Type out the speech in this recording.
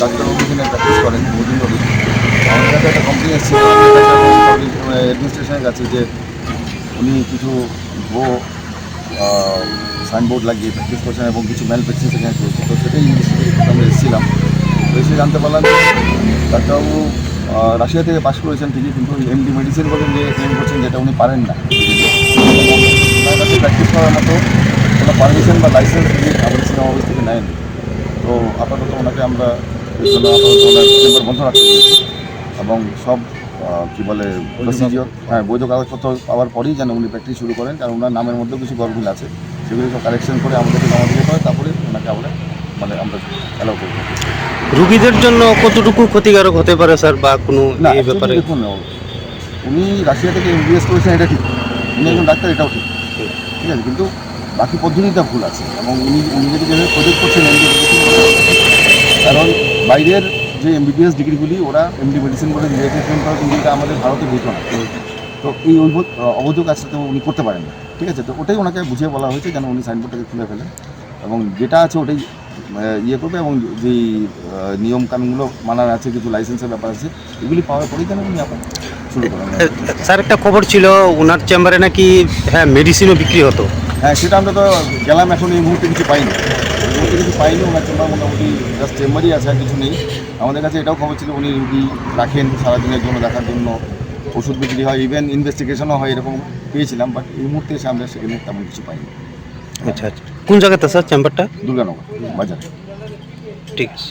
ডাক্তারবাবু প্র্যাকটিস করেন একটা অ্যাডমিনিস্ট্রেশনের কাছে যে উনি কিছু সাইনবোর্ড লাগিয়ে প্র্যাকটিস করছেন এবং কিছু ম্যাল প্র্যাকটিস এখানে চলছে তো সেটাই আমরা এসেছিলাম। তো এসে জানতে পারলাম যে ডাক্তারবাবু রাশিয়া থেকে পাশ করেছেন ঠিকই, কিন্তু এমডি মেডিসিন বলেন যে ক্লেম করছেন যেটা উনি পারেন না। প্র্যাকটিস করার মতো কোনো পারমিশন বা লাইসেন্স আমাদের সিনেমা অফিস থেকে নেন তো আপাতত ওনাকে আমরা চেম্বার বন্ধ রাখতে বলেছি এবং সব কী বলে প্রসিজিওর হ্যাঁ বৈধ কাগজপত্র পাওয়ার পরেই যেন উনি প্র্যাকটিস শুরু করেন কারণ ওনার নামের মধ্যেও কিছু গরমিল আছে। সেগুলো সব কারেকশন করে আমাদেরকে জমা দিতে হয় তারপরে ওনাকে আমরা মানে আমরা অ্যালাউ করব। রুগীদের জন্য কতটুকু ক্ষতিকারক হতে পারে স্যার বা কোনো না এই ব্যাপারে? দেখুন উনি রাশিয়া থেকে এমবিএস করেছেন এটা ঠিক। উনি একজন ডাক্তার এটাও ঠিক। ঠিক। আছে কিন্তু বাকি পদ্ধতিটা ভুল আছে। এবং উনি উনি যদি যেভাবে প্রজেক্ট করছেন কারণ বাইরের যে এমবিবিএস ডিগ্রিগুলি ওরা এমডি মেডিসিন বলে রিলেটেড করা কিন্তু এটা আমাদের ভারতে হইতো না তো- এই অবৈধ অবৈধ কাজটা তো উনি করতে পারেন না ঠিক আছে? তো ওটাই ওনাকে বুঝিয়ে বলা হয়েছে যেন উনি সাইনবোর্ডটাকে খুলে ফেলেন। এবং যেটা আছে ওটাই ইয়ে করবে এবং যেই নিয়ম কানুনগুলো মানার আছে কিছু লাইসেন্সের ব্যাপার আছে এগুলি পাওয়ার পরেই যেন উনি আপনার শুরু করেন। স্যার একটা খবর ছিল ওনার চেম্বারে নাকি হ্যাঁ মেডিসিনও বিক্রি হতো। হ্যাঁ সেটা আমরা তো গেলাম এখন এই মুহূর্তে কিছু পাইনি। মুহূর্তে কিছু পাইনি ওনার চেম্বার মোটামুটি জাস্ট চেম্বারই আছে আর কিছু নেই। আমাদের কাছে এটাও খবর ছিল উনি রুগী রাখেন সারাদিনের জন্য দেখার জন্য। ওষুধ বিক্রি হয় ইভেন ইনভেস্টিগেশনও হয় এরকম পেয়েছিলাম বাট এই মুহূর্তে এসে আমরা সেখানে তেমন কিছু পাইনি। আচ্ছা আচ্ছা। কোন জায়গাতে স্যার চেম্বারটা দুর্গানগর বাজার। ঠিক আছে।